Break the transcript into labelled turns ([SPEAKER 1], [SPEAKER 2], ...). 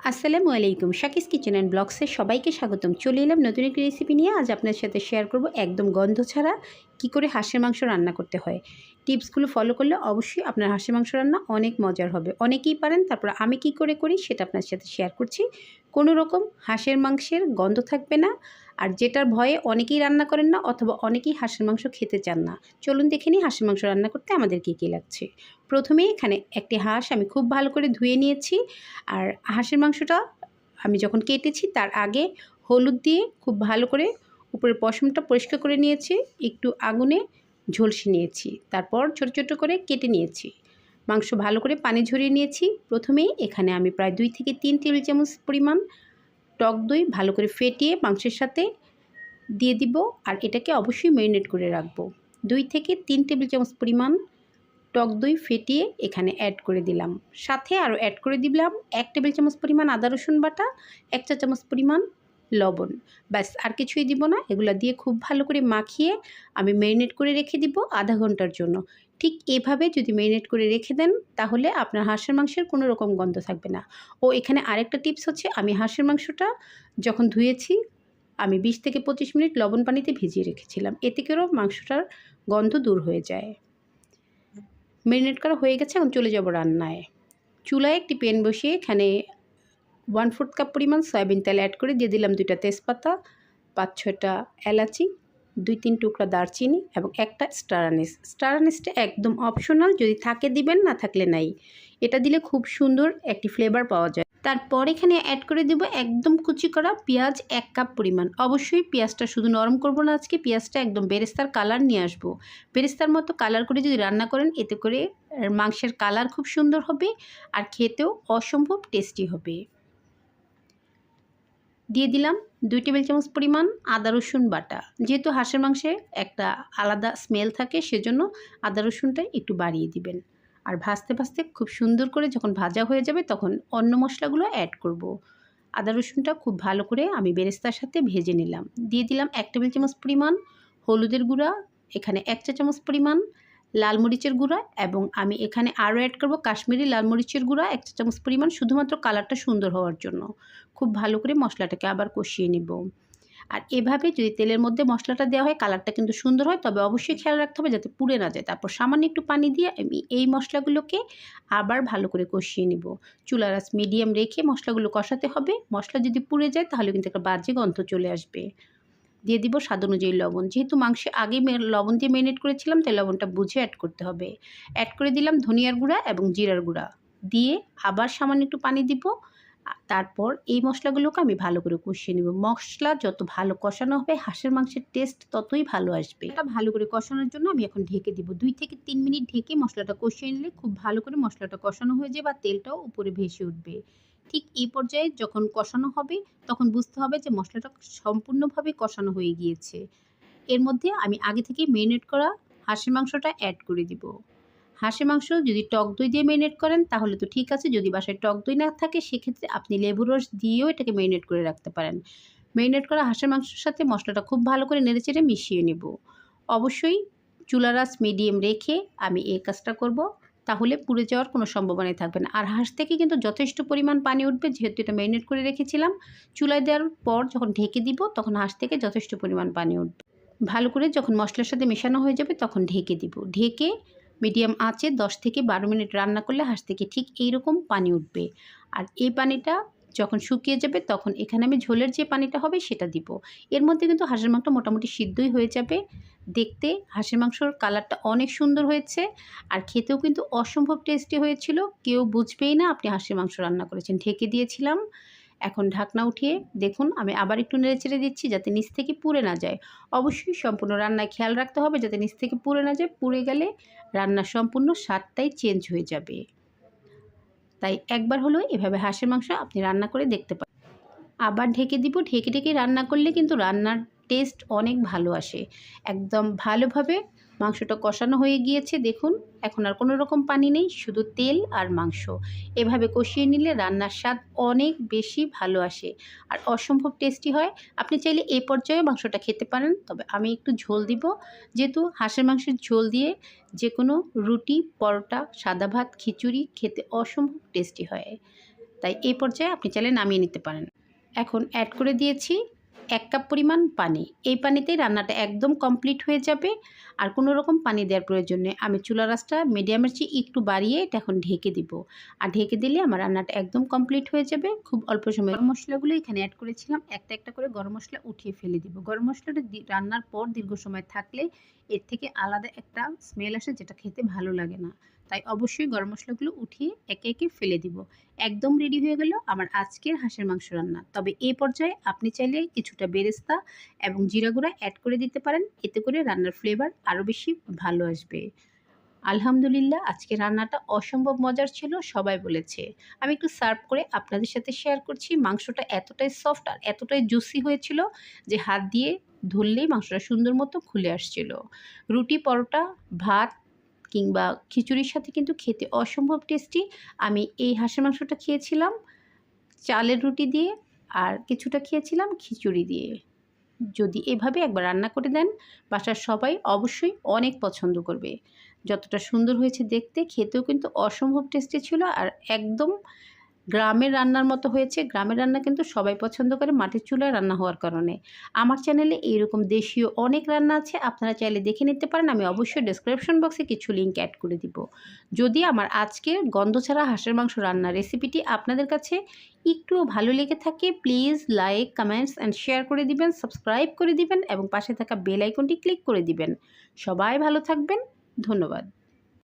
[SPEAKER 1] আসসালামু আলাইকুম। শাকিস kitchen and ব্লগসে সবাইকে স্বাগতম। চলে এলাম নতুন একটি রেসিপি নিয়ে। আজ আপনার সাথে শেয়ার করব একদম গন্ধ ছাড়া কি করে হাঁসের মাংস রান্না করতে হয়। টিপসগুলো ফলো করলে অবশ্যই আপনার হাঁসের মাংস রান্না অনেক মজার হবে। অনেকেই পারেন, তারপর আমি কি করে করি সেটা আপনার সাথে শেয়ার করছি। কোনো রকম হাঁসের মাংসের গন্ধ থাকবে না। আর যেটার ভয়ে অনেকেই রান্না করেন না অথবা অনেকেই হাঁসের মাংস খেতে চান না। চলুন দেখে নিই হাঁসের মাংস রান্না করতে আমাদের কী কী লাগছে। প্রথমে এখানে একটি হাঁস আমি খুব ভালো করে ধুয়ে নিয়েছি। আর হাঁসের মাংসটা আমি যখন কেটেছি তার আগে হলুদ দিয়ে খুব ভালো করে উপরের পশমটা পরিষ্কার করে নিয়েছি। একটু আগুনে ঝলসে নিয়েছি। তারপর ছোট ছোট করে কেটে নিয়েছি। মাংস ভালো করে পানি ঝরিয়ে নিয়েছি। প্রথমেই এখানে আমি প্রায় দুই থেকে তিন টেবিল চামচ পরিমাণ টক দই ভালো করে ফেটিয়ে মাংসের সাথে দিয়ে দিব আর এটাকে অবশ্যই ম্যারিনেট করে রাখব। দুই থেকে তিন টেবিল চামচ পরিমাণ টক দই ফেটিয়ে এখানে অ্যাড করে দিলাম। সাথে আরও অ্যাড করে দিলাম এক টেবিল চামচ পরিমাণ আদা রসুন বাটা, এক চা চামচ পরিমাণ লবণ। ব্যাস, আর কিছুই দিব না। এগুলো দিয়ে খুব ভালো করে মাখিয়ে আমি ম্যারিনেট করে রেখে দিব আধা ঘণ্টার জন্য। ঠিক এভাবে যদি ম্যারিনেট করে রেখে দেন, তাহলে আপনার হাঁসের মাংসের কোনো রকম গন্ধ থাকবে না। ও এখানে আরেকটা টিপস হচ্ছে, আমি হাঁসের মাংসটা যখন ধুয়েছি, আমি বিশ থেকে পঁচিশ মিনিট লবণ পানিতে ভিজিয়ে রেখেছিলাম। এতে করেও মাংসটার গন্ধ দূর হয়ে যায়। ম্যারিনেট করা হয়ে গেছে, এখন চলে যাব রান্নায়। চুলায় একটি প্যান বসিয়ে এখানে ওয়ান ফোর্থ কাপ পরিমাণ সয়াবিন তেল অ্যাড করে দিয়ে দিলাম দুইটা তেজপাতা, পাঁচ ছয়টা এলাচি দুই তিন টুকরা দারচিনি এবং একটা স্টার আনিস। স্টার আনিসটা একদম অপশনাল যদি থাকে দিবেন, না থাকলে নাই। এটা দিলে খুব সুন্দর একটি ফ্লেভার পাওয়া যায়। তারপর এখানে অ্যাড করে দেবো একদম কুচি করা পেঁয়াজ এক কাপ পরিমাণ। অবশ্যই পেঁয়াজটা শুধু নরম করব না আজকে, পেঁয়াজটা একদম বেরেস্তার কালার নিয়ে আসব। বেরেস্তার মতো কালার করে যদি রান্না করেন, এতে করে মাংসের কালার খুব সুন্দর হবে আর খেতেও অসম্ভব টেস্টি হবে। দিয়ে দিলাম দুই টেবিল চামচ পরিমাণ আদা, রসুন বাটা। যেহেতু হাঁসের মাংসে একটা আলাদা স্মেল থাকে, সেজন্য আদা, রসুনটা একটু বাড়িয়ে দিবেন। আর ভাজতে ভাজতে খুব সুন্দর করে যখন ভাজা হয়ে যাবে, তখন অন্য মশলাগুলো অ্যাড করব। আদা, রসুনটা খুব ভালো করে আমি বেরেস্তার সাথে ভেজে নিলাম। দিয়ে দিলাম এক টেবিল চামচ পরিমাণ হলুদের গুঁড়া। এখানে এক চা চামচ পরিমাণ লাল মরিচের গুঁড়া এবং আমি এখানে আরও অ্যাড করব কাশ্মীরি লাল মরিচের গুঁড়া, এক চামচ পরিমাণ শুধুমাত্র কালারটা সুন্দর হওয়ার জন্য। খুব ভালো করে মশলাটাকে আবার কষিয়ে নেব। আর এভাবে যদি তেলের মধ্যে মশলাটা দেওয়া হয় কালারটা কিন্তু সুন্দর হয়, তবে অবশ্যই খেয়াল রাখতে হবে যাতে পুড়ে না যায়। তারপর সামান্য একটু পানি দিয়ে আমি এই মশলাগুলোকে আবার ভালো করে কষিয়ে নিব। চুলার মিডিয়াম রেখে মশলাগুলো কষাতে হবে। মশলা যদি পুড়ে যায়, তাহলে কিন্তু একটা বাজে গন্ধ চলে আসবে। দিয়ে দিব স্বাদ অনুযায়ী লবণ। যেহেতু মাংসে আগে লবণ দিয়ে মেরিনেট করেছিলাম, তাই লবণটা বুঝে অ্যাড করতে হবে। অ্যাড করে দিলাম ধনিয়ার গুঁড়া এবং জিরার গুঁড়া। দিয়ে আবার সামান্য একটু পানি দিব। তারপর এই মশলাগুলোকে আমি ভালো করে কষিয়ে নেব। মশলা যত ভালো কষানো হবে, হাঁসের মাংসের টেস্ট ততই ভালো আসবে। এটা ভালো করে কষানোর জন্য আমি এখন ঢেকে দিব। দুই থেকে তিন মিনিট ঢেকে মশলাটা কষিয়ে নিলে খুব ভালো করে মশলাটা কষানো হয়ে যাবে বা তেলটাও উপরে ভেসে উঠবে। ঠিক এই পর্যায়ে যখন কষানো হবে, তখন বুঝতে হবে যে মশলাটা সম্পূর্ণভাবে কষানো হয়ে গিয়েছে। এর মধ্যে আমি আগে থেকে মেরিনেট করা হাঁসের মাংসটা অ্যাড করে দিব। হাঁসের মাংস যদি টক দই দিয়ে মেরিনেট করেন, তাহলে তো ঠিক আছে। যদি বাসায় টক দই না থাকে, সেক্ষেত্রে আপনি লেবু রস দিয়েও এটাকে মেরিনেট করে রাখতে পারেন। মেরিনেট করা হাঁসের মাংসের সাথে মশলাটা খুব ভালো করে নেড়েচেড়ে মিশিয়ে নেব। অবশ্যই চুলা রাস মিডিয়াম রেখে আমি এই কাজটা করব। তাহলে পুড়ে যাওয়ার কোনো সম্ভাবনাই থাকবে না। আর হাঁস থেকে কিন্তু যথেষ্ট পরিমাণ পানি উঠবে, যেহেতু এটা ম্যারিনেট করে রেখেছিলাম। চুলায় দেওয়ার পর যখন ঢেকে দিব, তখন হাঁস থেকে যথেষ্ট পরিমাণ পানি উঠবে। ভালো করে যখন মশলার সাথে মেশানো হয়ে যাবে, তখন ঢেকে দিব। ঢেকে মিডিয়াম আঁচে দশ থেকে বারো মিনিট রান্না করলে হাঁস থেকে ঠিক এইরকম পানি উঠবে। আর এই পানিটা যখন শুকিয়ে যাবে তখন এখানে আমি ঝোলের যে পানিটা হবে সেটা দিব। এর মধ্যে কিন্তু হাঁসের মাংসটা মোটামুটি সিদ্ধই হয়ে যাবে। দেখতে হাঁসের মাংসর কালারটা অনেক সুন্দর হয়েছে আর খেতেও কিন্তু অসম্ভব টেস্টি হয়েছিল। কেউ বুঝবেই না আপনি হাঁসের মাংস রান্না করেছেন। ঢেকে দিয়েছিলাম। এখন ঢাকনা উঠিয়ে দেখুন আমি আবার একটু নেড়ে চেড়ে দিচ্ছি যাতে নিচ থেকে পুড়ে না যায়। অবশ্যই সম্পূর্ণ রান্নায় খেয়াল রাখতে হবে যাতে নিচ থেকে পুড়ে না যায়। পুড়ে গেলে রান্নার সম্পূর্ণ স্বাদটাই চেঞ্জ হয়ে যাবে। তাই একবার হলেও এভাবে হাঁসের মাংস আপনি রান্না করে দেখতে পারেন। আবার ঢেকে দিব, ঢেকে ঢেকে রান্না করলে কিন্তু রান্নার টেস্ট অনেক ভালো আসে। একদম ভালোভাবে মাংসটা কষানো হয়ে গিয়েছে, দেখুন। এখন আর কোনো রকম পানি নেই, শুধু তেল আর মাংস। এভাবে কষিয়ে নিলে রান্নার স্বাদ অনেক বেশি ভালো আসে। আর অসম্ভব টেস্টি হয়। আপনি চাইলে এই পর্যায়ে মাংসটা খেতে পারেন, তবে আমি একটু ঝোল দিব। যেহেতু হাঁসের মাংসের ঝোল দিয়ে যে কোনো রুটি, পরোটা, সাদা ভাত, খিচুড়ি খেতে অসম্ভব টেস্টি হয়। তাই এই পর্যায়ে আপনি চাইলে নামিয়ে নিতে পারেন। এখন অ্যাড করে দিয়েছি এক কাপ পরিমাণ পানি। এই পানিতেই রান্নাটা একদম কমপ্লিট হয়ে যাবে। আর কোনো রকম পানি দেওয়ার প্রয়োজন নেই। আমি চুলা রাসটা মিডিয়ামের চেয়ে একটু বাড়িয়ে এটা এখন ঢেকে দিব। আর ঢেকে দিলে আমার রান্নাটা একদম কমপ্লিট হয়ে যাবে। খুব অল্প সময় গরম মশলাগুলো এখানে অ্যাড করেছিলাম। একটা একটা করে গরম মশলা উঠিয়ে ফেলে দিব। গরম মশলাটা রান্নার পর দীর্ঘ সময় থাকলে এর থেকে আলাদা একটা স্মেল আসে যেটা খেতে ভালো লাগে না। তাই অবশ্যই গরম মশলাগুলো উঠিয়ে একে একে ফেলে দিব। একদম রেডি হয়ে গেল আমার আজকের হাঁসের মাংস রান্না। তবে এই পর্যায়ে আপনি চাইলে কিছুটা বেরেস্তা এবং জিরা গুঁড়া অ্যাড করে দিতে পারেন। এতে করে রান্নার ফ্লেভার আরও বেশি ভালো আসবে। আলহামদুলিল্লাহ, আজকে রান্নাটা অসম্ভব মজার ছিল, সবাই বলেছে। আমি একটু সার্ভ করে আপনাদের সাথে শেয়ার করছি, মাংসটা এতটাই সফট আর এতটাই জুসি হয়েছিল যে হাত দিয়ে ধরলেই মাংসটা সুন্দর মতো খুলে আসছিল। রুটি, পরোটা, ভাত কিংবা খিচুড়ির সাথে কিন্তু খেতে অসম্ভব টেস্টি আমি এই হাঁসের মাংসটা খেয়েছিলাম, চালের রুটি দিয়ে, আর কিছুটা খেয়েছিলাম খিচুড়ি দিয়ে। যদি এভাবে একবার রান্না করে দেন, বাসার সবাই অবশ্যই অনেক পছন্দ করবে। যতটা সুন্দর হয়েছে দেখতে, খেতেও কিন্তু অসম্ভব টেস্টি ছিল আর একদম গ্রামের রান্নার মতো হয়েছে। গ্রামের রান্না কিন্তু সবাই পছন্দ করে, মাটির চুলায় রান্না হওয়ার কারণে। আমার চ্যানেলে এইরকম দেশীয় অনেক রান্না আছে, আপনারা চাইলে দেখে নিতে পারেন। আমি অবশ্যই ডেসক্রিপশন বক্সে কিছু লিঙ্ক অ্যাড করে দিব। যদি আমার আজকের গন্ধ ছাড়া হাঁসের মাংস রান্নার রেসিপিটি আপনাদের কাছে একটুও ভালো লেগে থাকে please like comments and share করে দিবেন সাবস্ক্রাইব করে দিবেন এবং পাশে থাকা বেল আইকনটি ক্লিক করে দিবেন। সবাই ভালো থাকবেন। ধন্যবাদ।